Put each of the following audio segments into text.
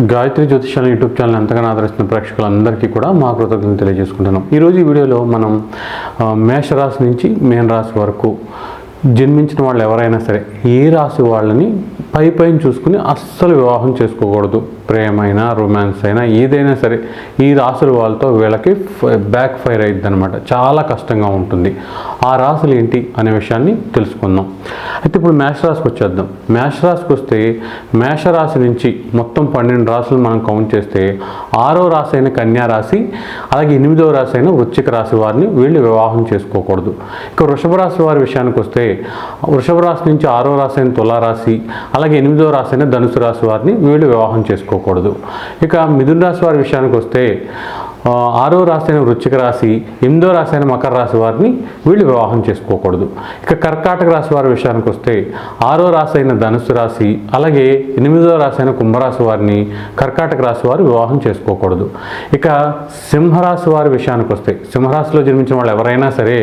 Gayatri జ్యోతిషాల YouTube channel ఎంతగానో ఆదరిస్తున్న ప్రేక్షకులందరికీ కూడా మా కృతజ్ఞతలు తెలియజేసుకుంటున్నాం. ఈరోజు ఈ వీడియోలో మనం మేషరాశి నుంచి మేన రాశి వరకు జన్మించిన వాళ్ళు ఎవరైనా సరే ఏ రాశి వాళ్ళని పై పైన చూసుకుని అస్సలు వివాహం చేసుకోకూడదు. ప్రేమైనా రొమాన్స్ అయినా ఏదైనా సరే ఈ రాసుల వాళ్ళతో వీళ్ళకి బ్యాక్ ఫైర్ అయ్యిద్ది అనమాట చాలా కష్టంగా ఉంటుంది. ఆ రాసులు ఏంటి అనే విషయాన్ని తెలుసుకుందాం. అయితే ఇప్పుడు మేషరాశికి వచ్చేద్దాం. మేషరాశికి వస్తే మేషరాశి నుంచి మొత్తం పన్నెండు రాసులు మనం కౌంట్ చేస్తే ఆరో రాశి అయిన కన్యా రాశి అలాగే ఎనిమిదవ రాశి అయిన వృశ్చిక రాశి వారిని వీళ్ళు వివాహం చేసుకోకూడదు. ఇక వృషభ రాశి వారి విషయానికి వస్తే వృషభ రాశి నుంచి ఆరో రాశి అయిన తులారాశి అలాగే ఎనిమిదవ రాశి అయిన ధనుసు రాశి వారిని వీళ్ళు వివాహం చేసుకోకూడదు. ఇక మిథున రాశి వారి విషయానికి వస్తే ఆరో రాశి అయిన వృశ్చిక రాశి ఎనిమిదో రాశి అయిన మకర రాశి వారిని వీళ్ళు వివాహం చేసుకోకూడదు. ఇక కర్కాటక రాశి వారి విషయానికి వస్తే ఆరో రాశి అయిన ధనుసు రాశి అలాగే ఎనిమిదో రాశి అయిన కుంభరాశి వారిని కర్కాటక రాశి వారు వివాహం చేసుకోకూడదు. ఇక సింహరాశి వారి విషయానికి వస్తే సింహరాశిలో జన్మించిన వాళ్ళు ఎవరైనా సరే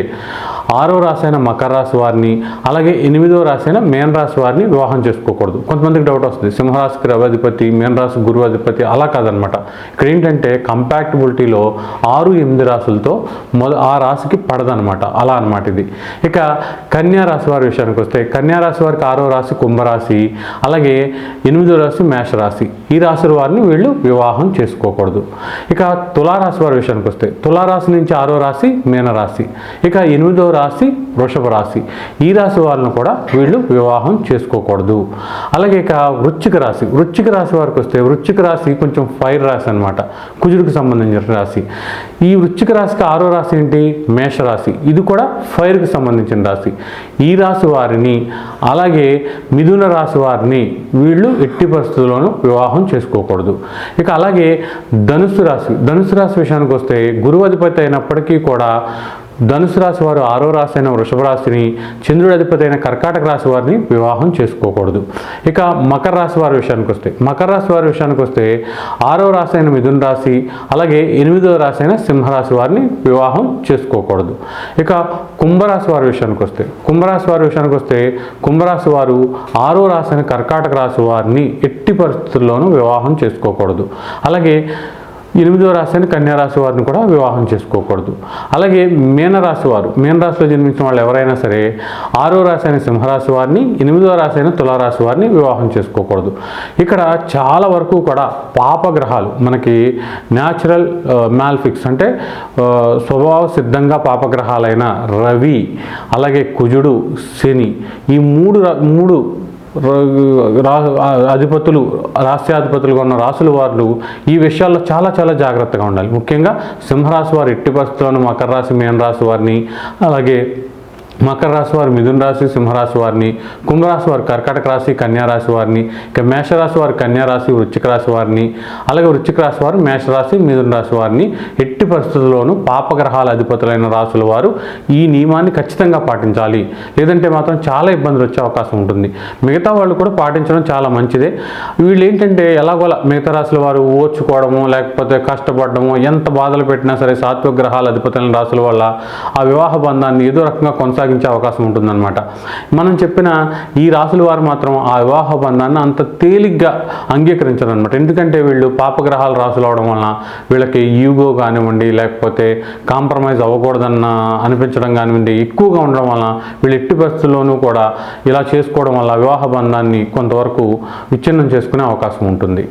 ఆరో రాశి అయిన మకర రాశి వారిని అలాగే ఎనిమిదో రాశి అయిన మేన రాశి వారిని వివాహం చేసుకోకూడదు. కొంతమందికి డౌట్ వస్తుంది. సింహరాశికి రవాధిపతి మేన రాశి గురువు అధిపతి అలా కాదనమాట. ఇక్కడ ఏంటంటే కంపాక్టబిలిటీలో ఆరు ఎనిమిది రాశులతో మొద ఆ రాశికి పడదనమాట. అలా అనమాట ఇది. ఇక కన్యా రాశి వారి విషయానికి వస్తే కన్యా రాశి వారికి ఆరో రాశి కుంభరాశి అలాగే ఎనిమిదో రాశి మేషరాశి. ఈ రాశుల వారిని వీళ్ళు వివాహం చేసుకోకూడదు. ఇక తులారాశి వారి విషయానికి వస్తే తులారాశి నుంచి ఆరో రాశి మీనరాశి ఇక ఎనిమిదో రాశి వృషభ రాశి. ఈ రాశి వాళ్ళను కూడా వీళ్ళు వివాహం చేసుకోకూడదు. అలాగే ఇక వృచ్చిక రాశి. వృచ్చిక రాశి వారికి వస్తే వృచ్చిక రాశి కొంచెం ఫైర్ రాశి అనమాట కుజుడికి సంబంధించిన రాశి. ఈ వృచ్చిక రాశికి ఆరో రాశి ఏంటి? మేషరాశి ఇది కూడా ఫైర్కి సంబంధించిన రాశి. ఈ రాశి వారిని అలాగే మిథున రాశి వారిని వీళ్ళు ఎట్టి పరిస్థితుల్లోనూ వివాహం చేసుకోకూడదు. ఇక అలాగే ధనుసు రాశి. ధనుసు రాశి విషయానికి వస్తే గురువు అధిపతి అయినప్పటికీ కూడా ధనుసు రాశి వారు ఆరో రాశి అయిన వృషభ రాశిని చంద్రుడి అధిపతి అయిన కర్కాటక రాశి వారిని వివాహం చేసుకోకూడదు. ఇక మకర రాశి వారి విషయానికి వస్తే మకర రాశి వారి విషయానికి వస్తే ఆరో రాశి అయిన మిథున రాశి అలాగే ఎనిమిదో రాశి అయిన సింహరాశి వారిని వివాహం చేసుకోకూడదు. ఇక కుంభరాశి వారి విషయానికి వస్తే కుంభరాశి వారి విషయానికి వస్తే కుంభరాశి వారు ఆరో రాశి అయిన కర్కాటక రాశి వారిని ఎట్టి పరిస్థితుల్లోనూ వివాహం చేసుకోకూడదు. అలాగే ఎనిమిదో రాశి అయిన కన్యారాశి వారిని కూడా వివాహం చేసుకోకూడదు. అలాగే మీనరాశి వారు మీనరాశిలో జన్మించిన వాళ్ళు ఎవరైనా సరే ఆరో రాశి అయిన సింహరాశి వారిని ఎనిమిదో రాశి అయిన తులారాశి వారిని వివాహం చేసుకోకూడదు. ఇక్కడ చాలా వరకు కూడా పాపగ్రహాలు మనకి న్యాచురల్ మ్యాల్ఫిక్స్ అంటే స్వభావ సిద్ధంగా పాపగ్రహాలైన రవి అలాగే కుజుడు శని ఈ మూడు మూడు అధిపతులు రాష్ట్రాధిపతులుగా ఉన్న రాసుల వారు ఈ విషయాల్లో చాలా చాలా జాగ్రత్తగా ఉండాలి. ముఖ్యంగా సింహరాశి వారు ఎట్టి పరిస్థితుల్లోనూ మకర రాశి మేన రాశి వారిని అలాగే మకర రాశి వారు మిథున రాశి సింహరాశి వారిని కుంభరాశి వారు కర్కాటక రాశి కన్యా రాశి వారిని ఇక మేషరాశి వారు కన్యారాశి వృశ్చిక రాశి వారిని అలాగే వృశ్చిక రాశి వారు మేషరాశి మిథున రాశి వారిని ఎట్టి పరిస్థితుల్లోనూ పాపగ్రహాల అధిపతులైన రాశుల వారు ఈ నియమాన్ని ఖచ్చితంగా పాటించాలి. లేదంటే మాత్రం చాలా ఇబ్బందులు వచ్చే అవకాశం ఉంటుంది. మిగతా వాళ్ళు కూడా పాటించడం చాలా మంచిదే. వీళ్ళు ఏంటంటే ఎలాగోలా మిగతా రాశుల వారు ఓర్చుకోవడము లేకపోతే కష్టపడడము ఎంత బాధలు పెట్టినా సరే సాత్విక గ్రహాల అధిపతులైన రాశుల వల్ల ఆ వివాహ బంధాన్ని ఏదో రకంగా కొనసాగించే అవకాశం ఉంటుందన్నమాట. మనం చెప్పిన ఈ రాసుల వారు మాత్రం ఆ వివాహ బంధాన్ని అంత తేలిగ్గా అంగీకరించరు అనమాట ఎందుకంటే వీళ్ళు పాపగ్రహాలు రాశులు అవడం వలన వీళ్ళకి ఈగో కానివ్వండి లేకపోతే కాంప్రమైజ్ అవ్వకూడదన్న అనిపించడం కానివ్వండి ఎక్కువగా ఉండడం వలన వీళ్ళు ఎట్టి పరిస్థితుల్లోనూ కూడా ఇలా చేసుకోవడం వల్ల వివాహ బంధాన్ని కొంతవరకు విచ్ఛిన్నం చేసుకునే అవకాశం ఉంటుంది.